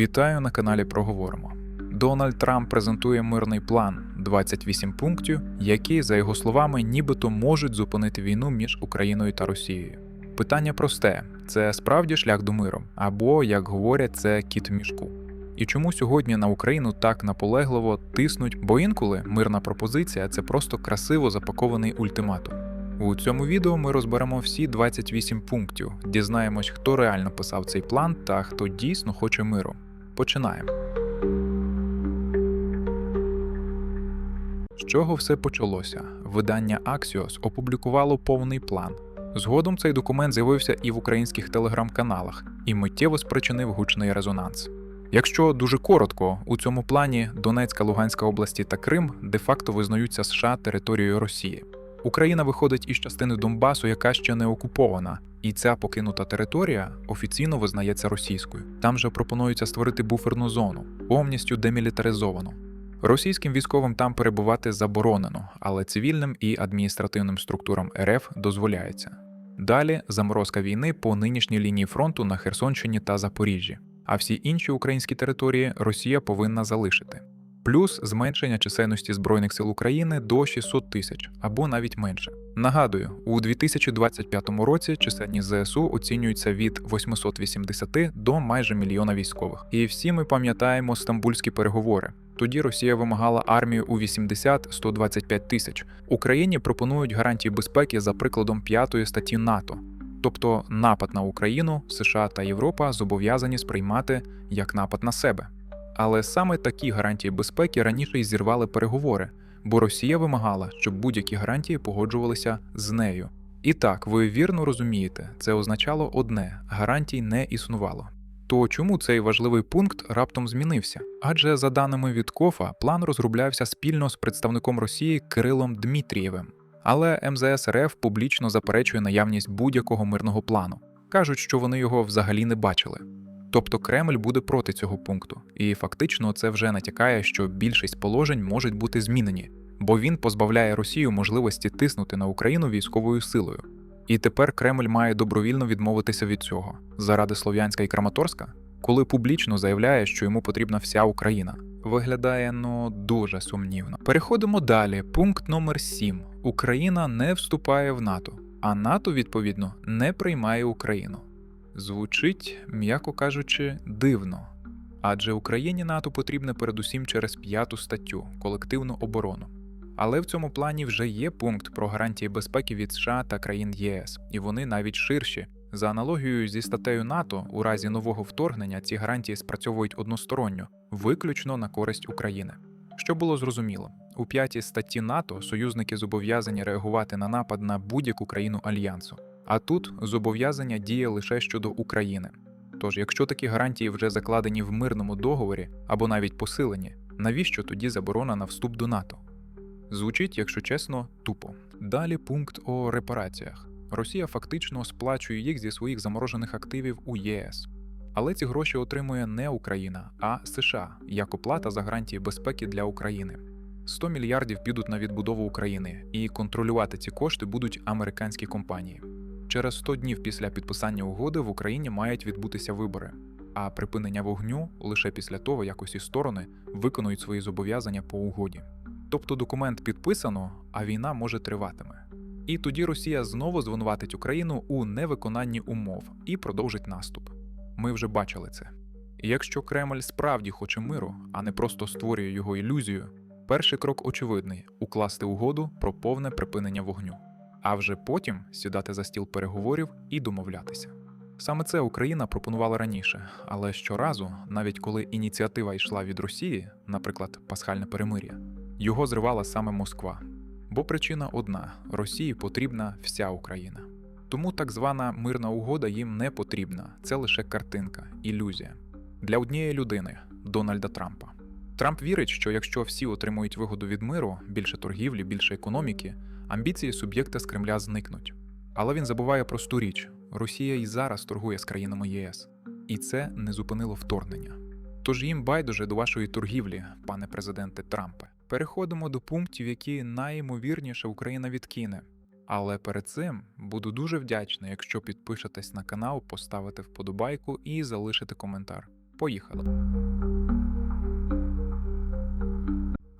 Вітаю на каналі Проговоримо. Дональд Трамп презентує мирний план 28 пунктів, які, за його словами, нібито можуть зупинити війну між Україною та Росією. Питання просте: це справді шлях до миру, або, як говорять, це кіт в мішку. І чому сьогодні на Україну так наполегливо тиснуть, бо інколи мирна пропозиція це просто красиво запакований ультиматум. У цьому відео ми розберемо всі 28 пунктів, дізнаємось, хто реально писав цей план та хто дійсно хоче миру. Починаємо. З чого все почалося? Видання Axios опублікувало повний план. Згодом цей документ з'явився і в українських телеграм-каналах і миттєво спричинив гучний резонанс. Якщо дуже коротко, у цьому плані Донецька, Луганська області та Крим де-факто визнаються США територією Росії. Україна виходить із частини Донбасу, яка ще не окупована, і ця покинута територія офіційно визнається російською. Там же пропонується створити буферну зону, повністю демілітаризовану. Російським військовим там перебувати заборонено, але цивільним і адміністративним структурам РФ дозволяється. Далі заморозка війни по нинішній лінії фронту на Херсонщині та Запоріжжі, а всі інші українські території Росія повинна залишити. Плюс зменшення чисельності Збройних сил України до 600 тисяч або навіть менше. Нагадую, у 2025 році чисельність ЗСУ оцінюється від 880 до майже мільйона військових. І всі ми пам'ятаємо стамбульські переговори. Тоді Росія вимагала армію у 80-125 тисяч. Україні пропонують гарантії безпеки за прикладом п'ятої статті НАТО. Тобто напад на Україну, США та Європа зобов'язані сприймати як напад на себе. Але саме такі гарантії безпеки раніше й зірвали переговори, бо Росія вимагала, щоб будь-які гарантії погоджувалися з нею. І так, ви вірно розумієте, це означало одне: гарантій не існувало. То чому цей важливий пункт раптом змінився? Адже за даними від Кофа, план розроблявся спільно з представником Росії Кирилом Дмитрієвим. Але МЗС РФ публічно заперечує наявність будь-якого мирного плану. кажуть, що вони його взагалі не бачили. Тобто Кремль буде проти цього пункту, і фактично це вже натякає, що більшість положень можуть бути змінені, бо він позбавляє Росію можливості тиснути на Україну військовою силою. І тепер Кремль має добровільно відмовитися від цього заради Слов'янська і Краматорська, коли публічно заявляє, що йому потрібна вся Україна. Виглядає ну дуже сумнівно. Переходимо далі. Пункт номер 7. Україна не вступає в НАТО, а НАТО, відповідно, не приймає Україну. Звучить, м'яко кажучи, дивно. Адже Україні НАТО потрібне передусім через п'яту статтю колективну оборону. Але в цьому плані вже є пункт про гарантії безпеки від США та країн ЄС, і вони навіть ширші. За аналогією зі статтею НАТО, у разі нового вторгнення ці гарантії спрацьовують односторонньо, виключно на користь України. Що було зрозуміло, у п'ятій статті НАТО союзники зобов'язані реагувати на напад на будь-яку країну альянсу. А тут зобов'язання діє лише щодо України. Тож, якщо такі гарантії вже закладені в мирному договорі або навіть посилені, навіщо тоді заборона на вступ до НАТО? Звучить, якщо чесно, тупо. Далі пункт о репараціях. Росія фактично сплачує їх зі своїх заморожених активів у ЄС. Але ці гроші отримує не Україна, а США як оплата за гарантії безпеки для України. 100 мільярдів підуть на відбудову України, і контролювати ці кошти будуть американські компанії. Через 100 днів після підписання угоди в Україні мають відбутися вибори, а припинення вогню лише після того, як усі сторони виконують свої зобов'язання по угоді. Тобто документ підписано, а війна може триватиме. І тоді Росія знову звинуватить Україну у невиконанні умов і продовжить наступ. Ми вже бачили це. Якщо Кремль справді хоче миру, а не просто створює його ілюзію, перший крок очевидний укласти угоду про повне припинення вогню а вже потім сідати за стіл переговорів і домовлятися. Саме це Україна пропонувала раніше, але щоразу, навіть коли ініціатива йшла від Росії, наприклад, пасхальне перемир'я, його зривала саме Москва. Бо причина одна: Росії потрібна вся Україна. Тому так звана мирна угода їм не потрібна, це лише картинка, ілюзія для однієї людини Дональда Трампа. Трамп вірить, що якщо всі отримують вигоду від миру, більше торгівлі, більше економіки, амбіції суб'єкта з Кремля зникнуть. Але він забуває просту річ: Росія і зараз торгує з країнами ЄС, і це не зупинило вторгнення. Тож їм байдуже до вашої торгівлі, пане президенте Трампе. Переходимо до пунктів, які найімовірніше Україна відкине. Але перед цим буду дуже вдячний, якщо підпишетесь на канал, поставите вподобайку і залишите коментар. Поїхали.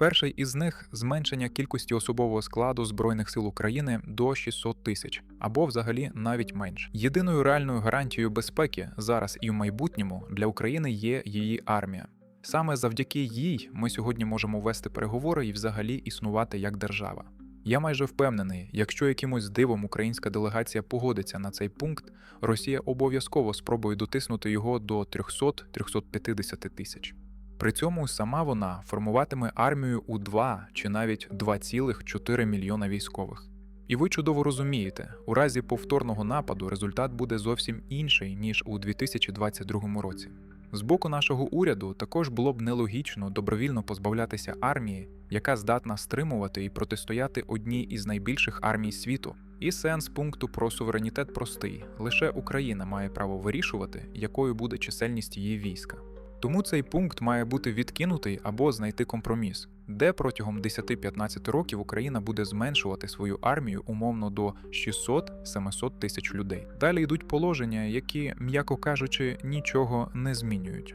Перший із них зменшення кількості особового складу Збройних сил України до 600 тисяч, або взагалі навіть менш. Єдиною реальною гарантією безпеки зараз і в майбутньому для України є її армія. Саме завдяки їй ми сьогодні можемо вести переговори і взагалі існувати як держава. Я майже впевнений, якщо якимось дивом українська делегація погодиться на цей пункт, Росія обов'язково спробує дотиснути його до 300-350 тисяч. При цьому сама вона формуватиме армію у 2 чи навіть 2,4 мільйона військових. І ви чудово розумієте, у разі повторного нападу результат буде зовсім інший ніж у 2022 році. З боку нашого уряду також було б нелогічно добровільно позбавлятися армії, яка здатна стримувати і протистояти одній із найбільших армій світу. І сенс пункту про суверенітет простий: лише Україна має право вирішувати, якою буде чисельність її війська. Тому цей пункт має бути відкинутий або знайти компроміс, де протягом 10-15 років Україна буде зменшувати свою армію умовно до 600-700 тисяч людей. Далі йдуть положення, які, м'яко кажучи, нічого не змінюють.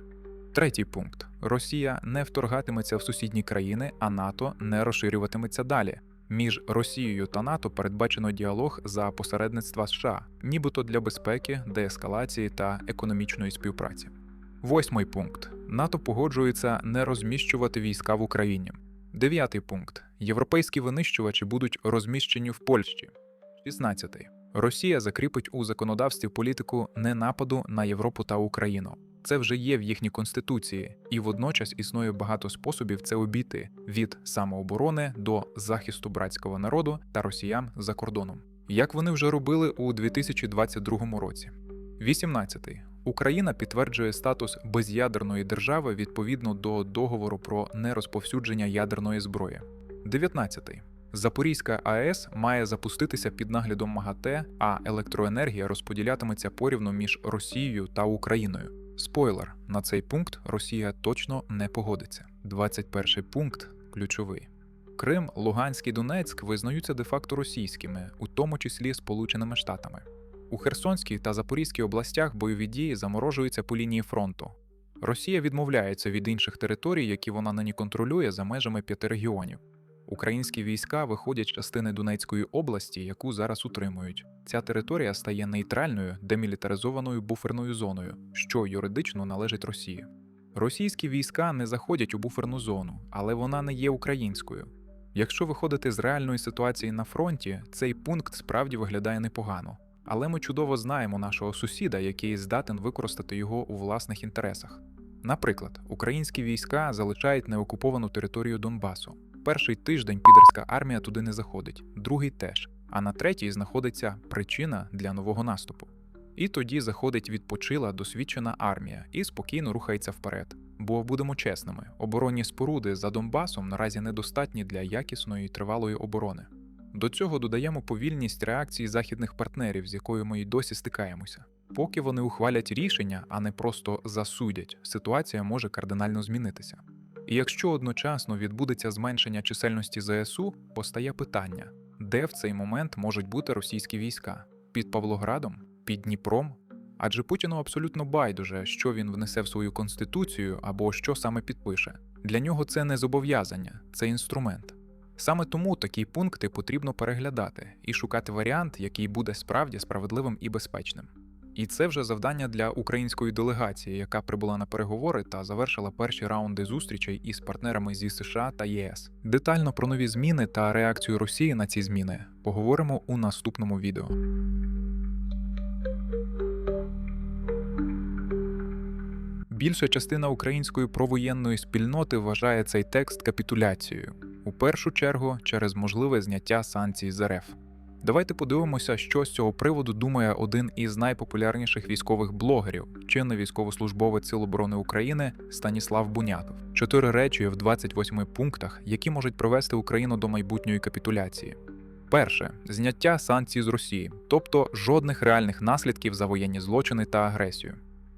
Третій пункт: Росія не вторгатиметься в сусідні країни, а НАТО не розширюватиметься далі. Між Росією та НАТО передбачено діалог за посередництва США, нібито для безпеки, деескалації та економічної співпраці. Восьмий пункт: НАТО погоджується не розміщувати війська в Україні. Дев'ятий пункт: європейські винищувачі будуть розміщені в Польщі. 16. Росія закріпить у законодавстві політику ненападу на Європу та Україну. Це вже є в їхній конституції, і водночас існує багато способів це обійти від самооборони до захисту братського народу та росіян за кордоном, як вони вже робили у 2022 році. 18. Україна підтверджує статус без'ядерної держави відповідно до договору про нерозповсюдження ядерної зброї. 19. Запорізька АЕС має запуститися під наглядом МАГАТЕ, а електроенергія розподілятиметься порівну між Росією та Україною. Спойлер: на цей пункт Росія точно не погодиться. 21 пункт ключовий. Крим, Луганськ і Донецьк визнаються де-факто російськими, у тому числі Сполученими Штатами. У Херсонській та Запорізькій областях бойові дії заморожуються по лінії фронту. Росія відмовляється від інших територій, які вона нині контролює за межами п'яти регіонів. Українські війська виходять з частини Донецької області, яку зараз утримують. Ця територія стає нейтральною демілітаризованою буферною зоною, що юридично належить Росії. Російські війська не заходять у буферну зону, але вона не є українською. Якщо виходити з реальної ситуації на фронті, цей пункт справді виглядає непогано. Але ми чудово знаємо нашого сусіда, який здатен використати його у власних інтересах. Наприклад, українські війська залишають неокуповану територію Донбасу. Перший тиждень підерська армія туди не заходить, другий теж, а на третій знаходиться причина для нового наступу. І тоді заходить відпочила досвідчена армія і спокійно рухається вперед. Бо будемо чесними, оборонні споруди за Донбасом наразі недостатні для якісної і тривалої оборони. До цього додаємо повільність реакції західних партнерів, з якою ми й досі стикаємося. Поки вони ухвалять рішення, а не просто засудять, ситуація може кардинально змінитися. І якщо одночасно відбудеться зменшення чисельності ЗСУ, постає питання, де в цей момент можуть бути російські війська під Павлоградом, під Дніпром? Адже Путіну абсолютно байдуже, що він внесе в свою конституцію або що саме підпише. Для нього це не зобов'язання, це інструмент. Саме тому такі пункти потрібно переглядати і шукати варіант, який буде справді справедливим і безпечним. І це вже завдання для української делегації, яка прибула на переговори та завершила перші раунди зустрічей із партнерами зі США та ЄС. Детально про нові зміни та реакцію Росії на ці зміни поговоримо у наступному відео. Більша частина української провоєнної спільноти вважає цей текст капітуляцією, у першу чергу через можливе зняття санкцій з РФ. Давайте подивимося, що з цього приводу думає один із найпопулярніших військових блогерів, чинний військовослужбовець Сил оборони України Станіслав Бунятов. Чотири речі в 28 пунктах, які можуть привести Україну до майбутньої капітуляції. Перше зняття санкцій з Росії, тобто жодних реальних наслідків за воєнні злочини та агресію.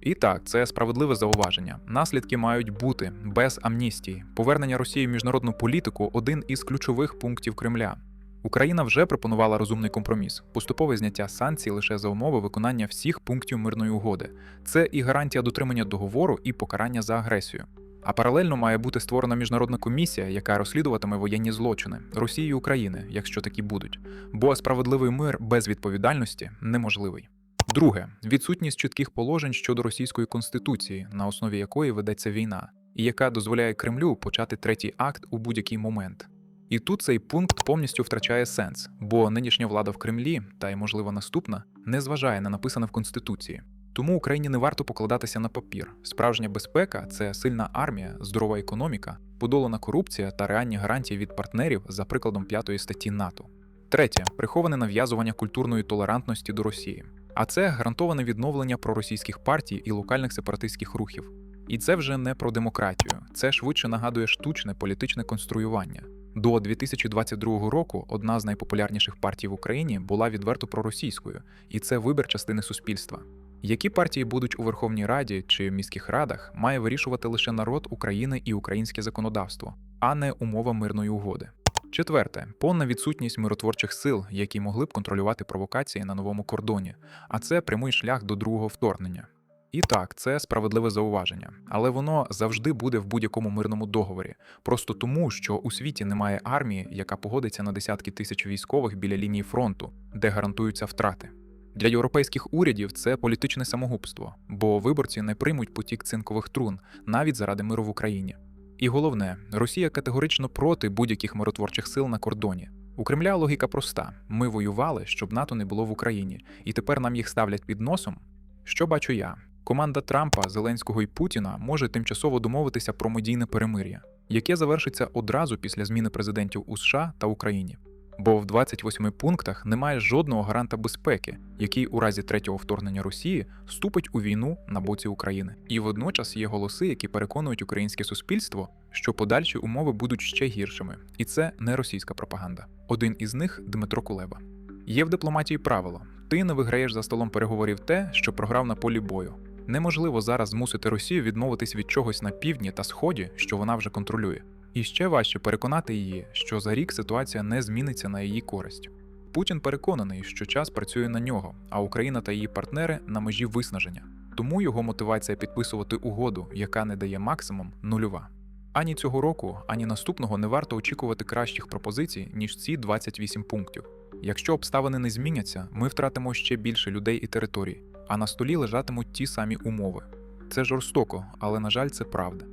І так, це справедливе зауваження. Наслідки мають бути без амністії. Повернення Росії в міжнародну політику один із ключових пунктів Кремля. Україна вже пропонувала розумний компроміс поступове зняття санкцій лише за умови виконання всіх пунктів мирної угоди. Це і гарантія дотримання договору, і покарання за агресію. А паралельно має бути створена міжнародна комісія, яка розслідуватиме воєнні злочини Росії і України, якщо такі будуть. Бо справедливий мир без відповідальності неможливий. Друге відсутність чітких положень щодо російської конституції, на основі якої ведеться війна, і яка дозволяє Кремлю почати третій акт у будь-який момент. І тут цей пункт повністю втрачає сенс, бо нинішня влада в Кремлі, та й можливо наступна, не зважає на написане в конституції. Тому Україні не варто покладатися на папір. Справжня безпека це сильна армія, здорова економіка, подолана корупція та реальні гарантії від партнерів за прикладом п'ятої статті НАТО. Третє приховане нав'язування культурної толерантності до Росії. А це гарантоване відновлення проросійських партій і локальних сепаратистських рухів. І це вже не про демократію, це швидше нагадує штучне політичне конструювання. До 2022 року одна з найпопулярніших партій в Україні була відверто проросійською, і це вибір частини суспільства. Які партії будуть у Верховній Раді чи міських радах, має вирішувати лише народ України і українське законодавство, а не умова мирної угоди. Четверте повна відсутність миротворчих сил, які могли б контролювати провокації на новому кордоні, а це прямий шлях до другого вторгнення. І так, це справедливе зауваження, але воно завжди буде в будь-якому мирному договорі, просто тому, що у світі немає армії, яка погодиться на десятки тисяч військових біля лінії фронту, де гарантуються втрати. Для європейських урядів це політичне самогубство, бо виборці не приймуть потік цинкових трун навіть заради миру в Україні. І головне, Росія категорично проти будь-яких миротворчих сил на кордоні. У Кремля логіка проста: ми воювали, щоб НАТО не було в Україні, і тепер нам їх ставлять під носом. Що бачу я? Команда Трампа, Зеленського і Путіна може тимчасово домовитися про медійне перемир'я, яке завершиться одразу після зміни президентів у США та Україні. Бо в 28 пунктах немає жодного гаранта безпеки, який у разі третього вторгнення Росії вступить у війну на боці України. І водночас є голоси, які переконують українське суспільство, що подальші умови будуть ще гіршими, і це не російська пропаганда. Один із них Дмитро Кулеба. Є в дипломатії правило: ти не виграєш за столом переговорів те, що програв на полі бою. Неможливо зараз змусити Росію відмовитись від чогось на півдні та сході, що вона вже контролює. І ще важче переконати її, що за рік ситуація не зміниться на її користь. Путін переконаний, що час працює на нього, а Україна та її партнери на межі виснаження. Тому його мотивація підписувати угоду, яка не дає максимум, нульова. Ані цього року, ані наступного не варто очікувати кращих пропозицій, ніж ці 28 пунктів. Якщо обставини не зміняться, ми втратимо ще більше людей і територій, а на столі лежатимуть ті самі умови. Це жорстоко, але на жаль, це правда.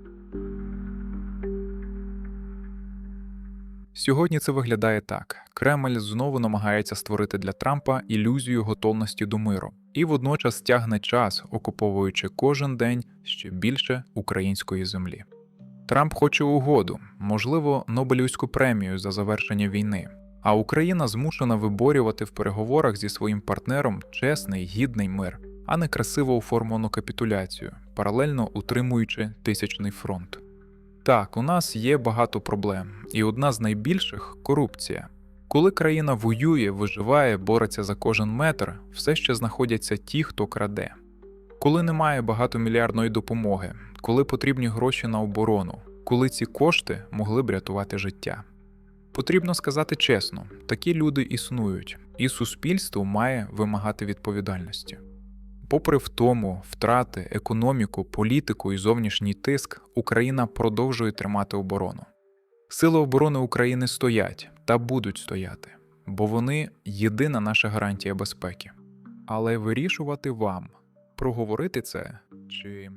Сьогодні це виглядає так: Кремль знову намагається створити для Трампа ілюзію готовності до миру і водночас тягне час, окуповуючи кожен день ще більше української землі. Трамп хоче угоду, можливо, Нобелівську премію за завершення війни. А Україна змушена виборювати в переговорах зі своїм партнером чесний гідний мир, а не красиво оформлену капітуляцію, паралельно утримуючи тисячний фронт. Так, у нас є багато проблем, і одна з найбільших корупція. Коли країна воює, виживає, бореться за кожен метр, все ще знаходяться ті, хто краде. Коли немає багатомільярдної допомоги, коли потрібні гроші на оборону, коли ці кошти могли б рятувати життя. Потрібно сказати чесно, такі люди існують, і суспільство має вимагати відповідальності. Попри втому, втрати, економіку, політику і зовнішній тиск, Україна продовжує тримати оборону. Сили оборони України стоять та будуть стояти, бо вони єдина наша гарантія безпеки. Але вирішувати вам, проговорити це чи